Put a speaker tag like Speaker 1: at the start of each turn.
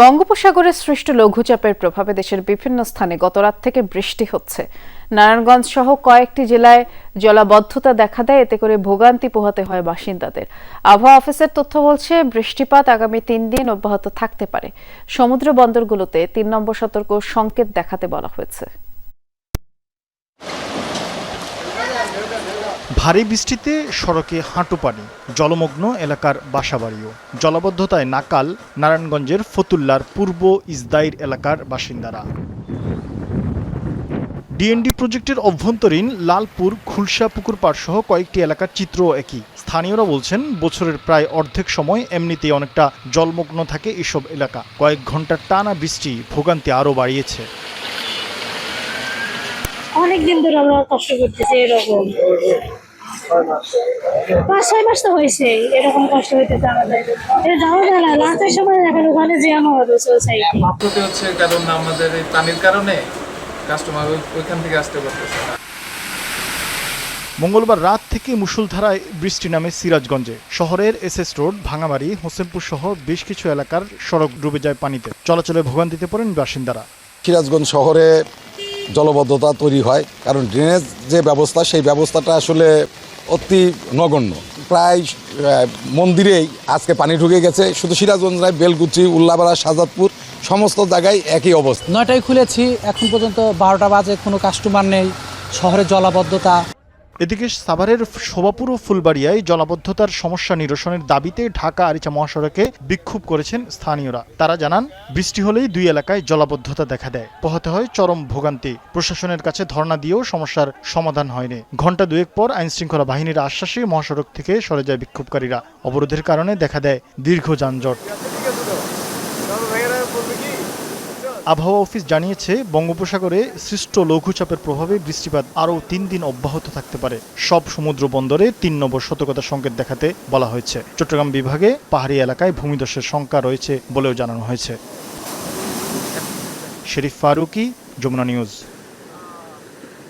Speaker 1: বঙ্গোপসাগরে সৃষ্ট লঘুচাপের প্রভাবে দেশের বিভিন্ন স্থানে গতরাত থেকে বৃষ্টি হচ্ছে। নারায়ণগঞ্জ সহ কয়েকটি জেলায় জলাবদ্ধতা দেখা দেয়, এতে করে ভোগান্তি পোহাতে হয় বাসিন্দাদের। আবহাওয়া অফিসের তথ্য বলছে, বৃষ্টিপাত আগামী তিন দিন অব্যাহত থাকতে পারে। সমুদ্র বন্দরগুলোতে তিন নম্বর সতর্ক সংকেত দেখাতে বলা হয়েছে।
Speaker 2: ভারী বৃষ্টিতে সড়কে হাঁটু পানি, জলমগ্ন এলাকার বাসাবাড়িও। জলাবদ্ধতায় নাকাল নারায়ণগঞ্জের ফতুল্লার পূর্ব ইসদাইর এলাকার বাসিন্দারা। ডিএনডি প্রজেক্টের অভ্যন্তরীণ লালপুর, খুলশা পুকুর পাড় সহ কয়েকটি এলাকার চিত্র একই। স্থানীয়রা বলছেন, বছরের প্রায় অর্ধেক সময় এমনিতেই অনেকটা জলমগ্ন থাকে এসব এলাকা। কয়েক ঘণ্টার টানা বৃষ্টি ভোগান্তি আরও বাড়িয়েছে।
Speaker 3: অনেক দিন ধরে আমরা কষ্ট করতেছি এরকম। পাঁচ ছয় মাস তো হয়েছে এরকম কষ্ট হইতেছে আমাদের। এটা যাওয়া যায় না সময় দেখেন ওখানে জ্যাম হবে সোসাইটি
Speaker 4: হচ্ছে কারণ আমাদের এই পানির কারণে কাস্টমার ওইখান থেকে আসতে পারতেছে না।
Speaker 2: মঙ্গলবার রাত থেকে মুষলধারায় বৃষ্টি নামে সিরাজগঞ্জে। শহরের এসএস রোড ভাঙামারি হোসেনপুর সহ বেশ কিছু এলাকার সড়ক ডুবে যায় পানিতে। চলাচলে ভোগান্তিতে পড়েন বাসিন্দারা।
Speaker 5: সিরাজগঞ্জ শহরে জলবদ্ধতা তৈরি হয়, কারণ ড্রেনেজ যে ব্যবস্থা, সেই ব্যবস্থাটা আসলে অতি নগণ্য। প্রায় মন্দিরেই আজকে পানি ঢুকে গেছে। শুধু সিরাজগঞ্জ বেলগুচি উল্লাপাড়া সাজাদপুর সমস্ত জায়গায় একই অবস্থা।
Speaker 6: নয়টায় খুলেছি, এখন পর্যন্ত বারোটা বাজে, কোনো কাস্টমার নেই। শহরে জলাবদ্ধতা।
Speaker 2: এদিকে সাভারের শোভাপুর ও ফুলবাড়িয়ায় জলাবদ্ধতার সমস্যা নিরসনের দাবিতে ঢাকা আরিচা মহাসড়কে বিক্ষোভ করেছেন স্থানীয়রা। তারা জানান, বৃষ্টি হলেই দুই এলাকায় জলাবদ্ধতা দেখা দেয়। পোহাতে হয় চরম ভোগান্তি। প্রশাসনের কাছে ধর্ণা দিয়েও সমস্যার সমাধান হয়নি। ঘণ্টা দুয়েক পর আইনশৃঙ্খলা বাহিনীর আশ্বাসে মহাসড়ক থেকে সরে যায় বিক্ষোভকারীরা। অবরোধের কারণে দেখা দেয় দীর্ঘ যানজট। আবহাওয়া অফিস জানিয়েছে, বঙ্গোপসাগরে সৃষ্ট লঘুচাপের প্রভাবে বৃষ্টিপাত আরও তিন দিন অব্যাহত থাকতে পারে। সব সমুদ্র বন্দরে তিন নম্বর সতর্কতা সংকেত দেখাতে বলা হয়েছে। চট্টগ্রাম বিভাগে পাহাড়ি এলাকায় ভূমিধসের শঙ্কা রয়েছে বলেও জানানো হয়েছে। শেরিফ ফারুকি, যমুনা নিউজ।